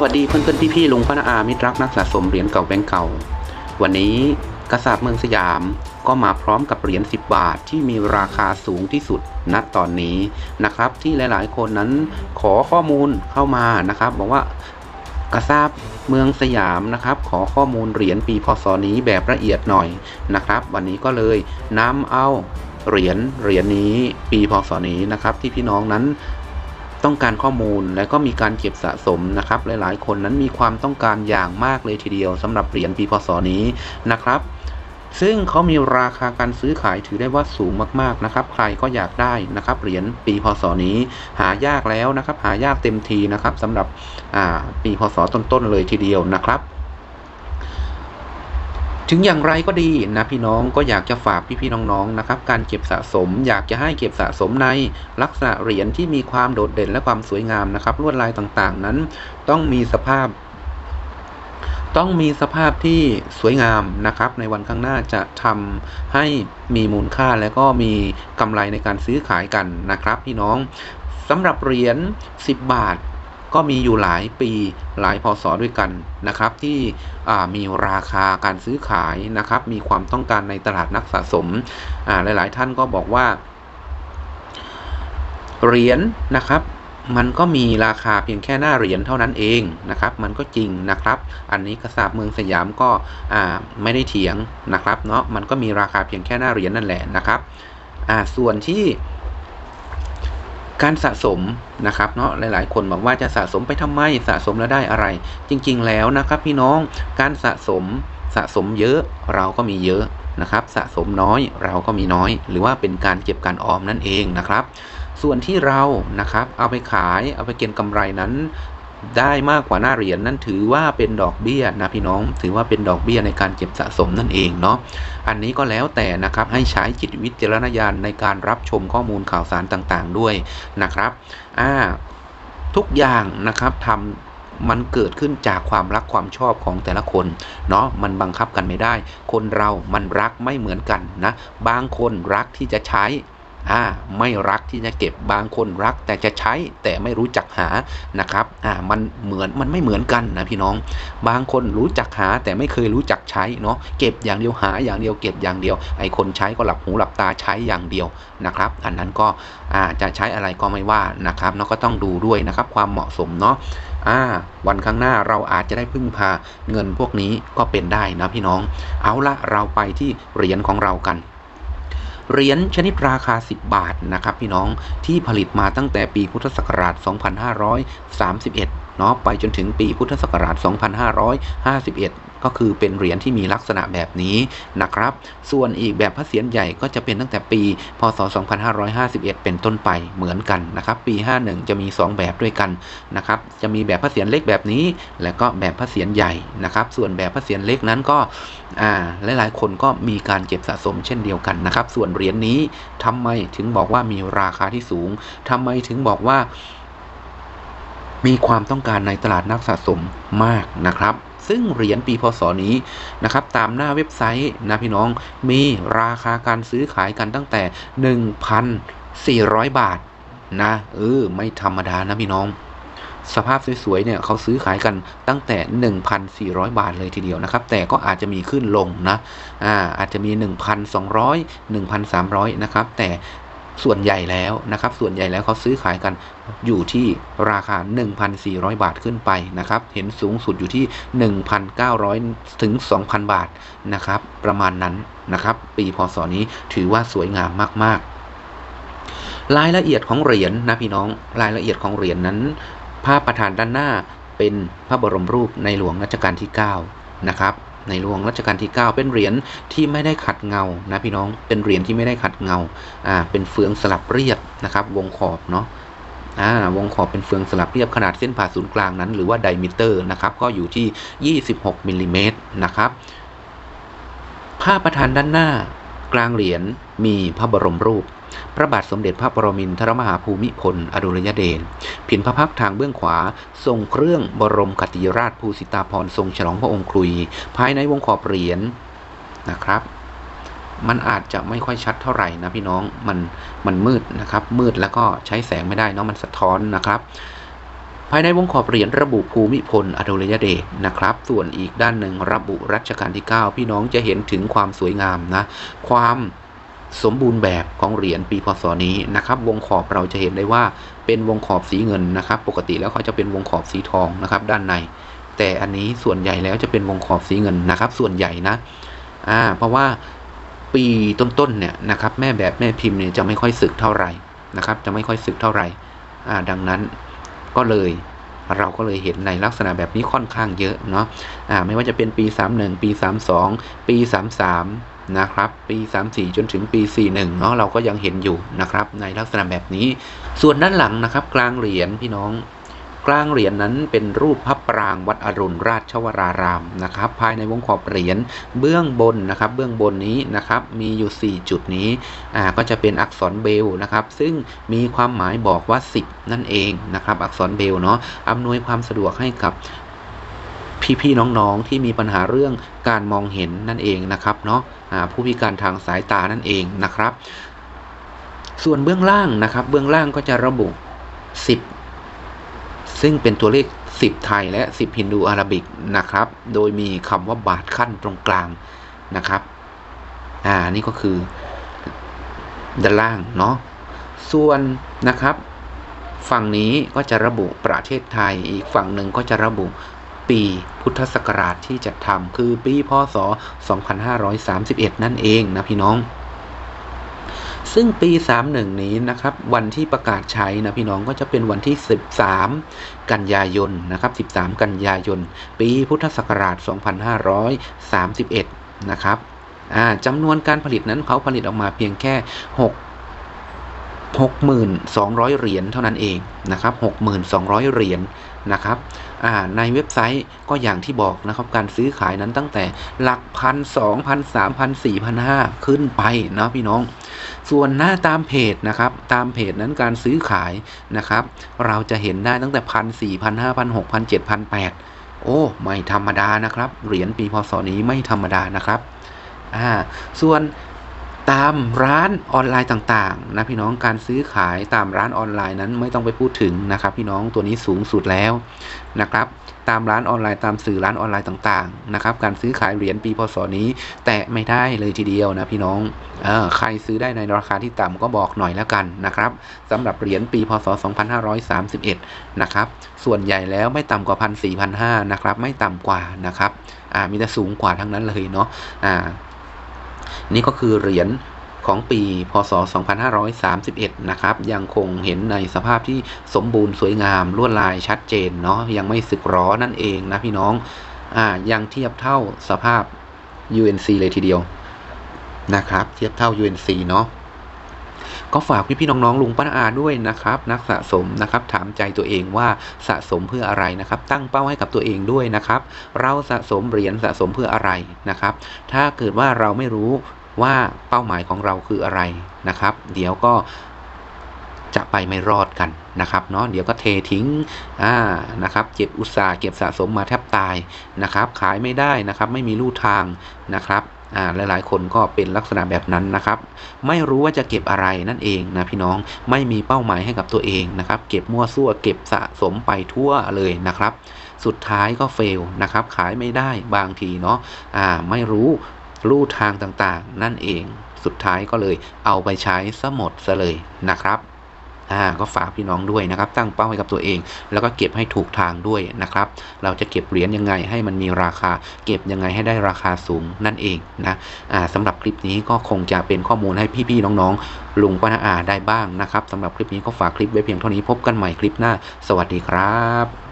สวัสดีเพื่อนๆพี่ๆลุงพนาอามิตรรักนักสะสมเหรียญเก่าแบงก์เก่า วันนี้กษัตริย์เมืองสยามก็มาพร้อมกับเหรียญ10 บาทที่มีราคาสูงที่สุดณตอนนี้นะครับ ที่หลาย ๆ คนนั้นขอข้อมูลเข้ามานะครับ บอกว่ากระซาบเมืองสยามนะครับ ขอข้อมูลเหรียญปีพศนี้แบบละเอียดหน่อยนะครับ วันนี้ก็เลยนำเอาเหรียญเหรียญนี้ปีพศนี้นะครับ ที่พี่น้องนั้น ต้องการข้อมูลและก็มีการเก็บสะสมนะครับ หลายๆ คนนั้นมีความต้องการอย่างมากเลยทีเดียวสำหรับเหรียญปีพศนี้นะครับซึ่งเขามีราคาการซื้อขายถือได้ว่าสูงมากๆนะครับ ใครก็อยากได้นะครับ เหรียญปีพศนี้หายากแล้วนะครับ หายากเต็มทีนะครับสำหรับปีพศต้นๆเลยทีเดียวนะครับ ถึงอย่างไรก็ดีนะพี่น้องก็อยากจะฝากพี่ๆน้องๆนะครับ การเก็บสะสม อยากจะให้เก็บสะสมในลักษณะเหรียญที่มีความโดดเด่นและความสวยงามนะครับ ลวดลายต่างๆ นั้นต้องมีสภาพ ต้องมีสภาพที่สวยงามนะครับ ในวันข้างหน้าจะทำให้มีมูลค่าและก็มีกำไรในการซื้อขายกันนะครับ พี่น้องสำหรับเหรียญ10 บาท ก็มีอยู่หลายปีหลายพศด้วยกันนะครับ ที่มีราคาการซื้อขายนะครับ มีความต้องการในตลาดนักสะสมอ่าหลาย ๆ ท่านก็บอกว่าเหรียญนะครับมันก็มีราคาเพียงแค่หน้าเหรียญเท่านั้นเองนะครับ มันก็จริงนะครับ อันนี้กระสาบเมืองสยามก็ไม่ได้เถียงนะครับเนาะมันก็มีราคาเพียงแค่หน้าเหรียญนั่นแหละนะครับส่วนที่ การสะสมนะครับเนาะหลาย ๆ คนบอกว่าจะสะสมไปทำไมสะสมแล้วได้อะไร จริง ๆ แล้วนะครับพี่น้องการสะสมสะสมเยอะเราก็มีเยอะนะครับ สะสมน้อยเราก็มีน้อย หรือว่าเป็นการเก็บการออมนั่นเองนะครับ ส่วนที่เรานะครับเอาไปขายเอาไปเก็งกำไรนั้น ได้มากกว่าหน้าเหรียญนั้นถือว่าเป็นดอกเบี้ยนะพี่น้องถือว่าเป็นดอกเบี้ยในการเก็บสะสมนั่นเองเนาะอันนี้ก็แล้วแต่นะครับให้ใช้จิตวิจารณญาณในการรับชมข้อมูลข่าวสารต่างๆ ด้วยนะครับอ่าทุกอย่างนะครับทำมันเกิดขึ้นจากความรักความชอบของแต่ละคนเนาะมันบังคับกันไม่ได้ คนเรามันรักไม่เหมือนกันนะ บางคนรักที่จะใช้ อ่าไม่รักที่จะเก็บบางคนรักแต่จะใช้แต่ไม่รู้จักหานะครับอ่ามันเหมือนมันไม่เหมือนกันนะพี่น้อง บางคนรู้จักหาแต่ไม่เคยรู้จักใช้เนาะเก็บอย่างเดียวหาอย่างเดียวเก็บอย่างเดียว ไอ้คนใช้ก็หลับหูหลับตาใช้อย่างเดียวนะครับ อันนั้นก็อ่าจะใช้อะไรก็ไม่ว่านะครับเนาะก็ต้องดูด้วยนะครับความเหมาะสมเนาะอ่าวันข้างหน้าเราอาจจะได้พึ่งพาเงินพวกนี้ก็เป็นได้นะพี่น้อง เอาละเราไปที่เหรียญของเรากัน เหรียญชนิดราคา 10 บาทนะครับพี่น้องที่ผลิตมาตั้งแต่ปีพุทธศักราช 2531เนาะไปจนถึงปีพุทธศักราช 2551 ก็คือเป็นเหรียญที่มีลักษณะแบบนี้นะครับ ส่วนอีกแบบพระเศียรใหญ่ก็จะเป็นตั้งแต่ปี พศ 2551 เป็นต้นไปเหมือนกันนะครับ ปี 51 จะมี 2 แบบด้วยกันนะครับ จะมีแบบพระเศียรเล็กแบบนี้ และก็แบบพระเศียรใหญ่นะครับ ส่วนแบบพระเศียรเล็กนั้นก็อ่าหลายๆ คนก็มีการเก็บสะสมเช่นเดียวกันนะครับ ส่วนเหรียญนี้ทำไมถึงบอกว่ามีราคาที่สูงทำไมถึงบอกว่ามีความต้องการในตลาดนักสะสมมากนะครับ ซึ่งเหรียญปีพศนี้นะครับตามหน้าเว็บไซต์นะพี่น้องมีราคาการซื้อขายกันตั้งแต่ 1,400 บาทนะเออไม่ธรรมดานะพี่น้อง สภาพสวยๆเนี่ยเขาซื้อขายกันตั้งแต่ 1,400 บาทเลยทีเดียวนะครับ แต่ก็อาจจะมีขึ้นลงนะอ่าอาจจะมี 1,200 1,300 นะครับ แต่ ส่วนใหญ่แล้วนะครับ ส่วนใหญ่แล้วเขาซื้อขายกันอยู่ที่ราคา 1,400 บาทขึ้นไปนะครับ เห็นสูงสุดอยู่ที่ 1,900 ถึง 2,000 บาทนะครับ ประมาณนั้นนะครับ ปีพศนี้ถือว่าสวยงามมาก ๆ รายละเอียดของเหรียญนะพี่น้อง รายละเอียดของเหรียญนั้น ภาพประธานด้านหน้าเป็นพระบรมรูปในหลวงรัชกาลที่ 9 นะครับ ในหลวงรัชกาลที่ 9 เป็นเหรียญที่ไม่ได้ขัดเงานะพี่น้องเป็นเหรียญที่ไม่ได้ขัดเงาอ่าเป็นเฟืองสลับเรียบนะครับ วงขอบเนาะอ่าวงขอบเป็นเฟืองสลับเรียบขนาดเส้นผ่าศูนย์กลางนั้น หรือว่าไดมิเตอร์นะครับก็อยู่ที่ 26มิลลิเมตรนะครับภาพประธานด้านหน้า กลางเหรียญมีพระบรมรูป พระบาทสมเด็จพระปรมินทรมหาภูมิพล อดุลยเดชผินพระพักทางเบื้องขวา ทรงเครื่องบรมคติราชภูสิตาภรทรงฉลองพระองค์ครุย ภายในวงขอบเหรียญนะครับ มันอาจจะไม่ค่อยชัดเท่าไหร่นะพี่น้องมันมันมืดนะครับ มืดแล้วก็ใช้แสงไม่ได้เนาะมันสะท้อนนะครับ ภายในวงขอบเหรียญระบุภูมิพลอดุลยเดชนะครับ ส่วนอีกด้านหนึ่งระบุรัชกาลที่ 9 พี่น้องจะเห็นถึงความสวยงามนะ ความสมบูรณ์แบบของเหรียญปีพศนี้นะครับ วงขอบเราจะเห็นได้ว่าเป็นวงขอบสีเงินนะครับ ปกติแล้วเขาจะเป็นวงขอบสีทองนะครับ ด้านใน แต่อันนี้ส่วนใหญ่แล้วจะเป็นวงขอบสีเงินนะครับ ส่วนใหญ่นะอ่าเพราะว่าปีต้นๆเนี่ยนะครับ แม่แบบแม่พิมพ์เนี่ยจะไม่ค่อยสึกเท่าไหร่นะครับ จะไม่ค่อยสึกเท่าไหร่อ่าดังนั้น ก็เลยเราก็เลยเห็นในลักษณะแบบนี้ค่อนข้างเยอะเนาะะไม่ว่าจะเป็นปี 31 ปี 32 ปี 33 นะครับ ปี 34 จนถึงปี 41 เนาะเราก็ยังเห็นอยู่นะครับ ในลักษณะแบบนี้ ส่วนด้านหลังนะครับ กลางเหรียญพี่น้อง กลางเหรียญนั้นเป็นรูปพระปรางวัดอรุณราชวรารามนะครับ ภายในวงขอบเหรียญเบื้องบนนะครับ เบื้องบนนี้นะครับมีอยู่ 4 จุดนี้อ่าก็จะเป็นอักษรเบลนะครับ ซึ่งมีความหมายบอกว่า 10 นั่นเองนะครับ อักษรเบลเนาะอำนวยความสะดวกให้กับพี่ๆน้องๆที่มีปัญหาเรื่องการมองเห็นนั่นเองนะครับเนาะผู้พิการทางสายตานั่นเองนะครับ ส่วนเบื้องล่างนะครับ เบื้องล่างก็จะระบุ 10 ซึ่งเป็นตัวเลข 10 ไทยและ 10 ฮินดูอาราบิกนะครับ โดยมีคำว่าบาทขั้นตรงกลางนะครับ อ่า นี่ก็คือด้านล่างเนาะ ส่วนนะครับ ฝั่งนี้ก็จะระบุประเทศไทย อีกฝั่งหนึ่งก็จะระบุปีพุทธศักราชที่จัดทำคือปีพศ 2531 นั่นเองนะพี่น้อง ซึ่งปี 31 นี้นะครับ วันที่ประกาศใช้นะพี่น้องก็จะเป็นวันที่ 13 กันยายนนะครับ 13 กันยายน ปีพุทธศักราช 2531 นะครับอ่าจำนวนการผลิตนั้นเขาผลิตออกมาเพียงแค่ 6 6,200 เหรียญเท่านั้นเองนะครับ6,200 เหรียญนะครับในเว็บไซต์ก็อย่างที่บอกนะครับ การซื้อขายนั้นตั้งแต่หลักพันสองพันสามพันสี่พันห้าขึ้นไปนะพี่น้อง ส่วนหน้าตามเพจนะครับ ตามเพจนั้นการซื้อขายนะครับ เราจะเห็นได้ตั้งแต่พันสี่พันห้าพันหกพันเจ็ดพันแปดโอ้ ไม่ธรรมดานะครับ เหรียญปีพศนี้ไม่ธรรมดานะครับอ่าส่วน ตามร้านออนไลน์ต่างๆนะพี่น้องการซื้อขายตามร้านออนไลน์นั้นไม่ต้องไปพูดถึงนะครับ พี่น้องตัวนี้สูงสุดแล้วนะครับ ตามร้านออนไลน์ตามสื่อร้านออนไลน์ต่างๆนะครับ การซื้อขายเหรียญปีพศนี้ แตะไม่ได้เลยทีเดียวนะพี่น้องเออใครซื้อได้ในราคาที่ต่ำก็บอกหน่อยแล้วกันนะครับสำหรับเหรียญปีพศ 2531 นะครับ ส่วนใหญ่แล้วไม่ต่ำกว่าพันสี่พันห้านะครับ ไม่ต่ำกว่านะครับ อ่ามีแต่สูงกว่าทั้งนั้นเลยเนาะอ่า นี่ก็คือเหรียญของปี พศ 2531 นะครับ ยังคงเห็นในสภาพที่สมบูรณ์สวยงาม ลวดลายชัดเจนเนาะ ยังไม่สึกหรอนั่นเองนะพี่น้อง อ่า ยังเทียบเท่าสภาพ UNC เลยทีเดียว นะครับ เทียบเท่า UNC เนาะ ก็ฝากพี่ๆน้องๆลุงป้าอาด้วยนะครับนักสะสมนะครับถามใจตัวเองว่าสะสมเพื่ออะไรนะครับ ตั้งเป้าให้กับตัวเองด้วยนะครับ เราสะสมเหรียญสะสมเพื่ออะไรนะครับ ถ้าเกิดว่าเราไม่รู้ว่าเป้าหมายของเราคืออะไรนะครับ เดี๋ยวก็จะไปไม่รอดกันนะครับเนาะเดี๋ยวก็เททิ้งอ่านะครับเก็บอุตสาห์เก็บสะสมมาแทบตายนะครับ ขายไม่ได้นะครับ ไม่มีลู่ทางนะครับ อ่าหลายๆ คนก็เป็นลักษณะแบบนั้นนะครับ ไม่รู้ว่าจะเก็บอะไรนั่นเองนะพี่น้องไม่มีเป้าหมายให้กับตัวเองนะครับ เก็บมั่วซั่วเก็บสะสมไปทั่วเลยนะครับ สุดท้ายก็เฟลนะครับ ขายไม่ได้บางทีเนาะอ่าไม่รู้ลู่ทางต่างๆ นั่นเอง สุดท้ายก็เลยเอาไปใช้ซะหมดซะเลยนะครับ อ่าก็ฝากพี่น้องด้วยนะครับตั้งเป้าให้กับตัวเอง แล้วก็เก็บให้ถูกทางด้วยนะครับ เราจะเก็บเหรียญยังไงให้มันมีราคา เก็บยังไงให้ได้ราคาสูงนั่นเองนะอ่าสำหรับคลิปนี้ก็คงจะเป็นข้อมูลให้พี่ๆน้องๆ ลุงป้าอาได้บ้างนะครับสำหรับคลิปนี้ก็ฝากคลิปไว้เพียงเท่านี้พบกันใหม่คลิปหน้า สวัสดีครับ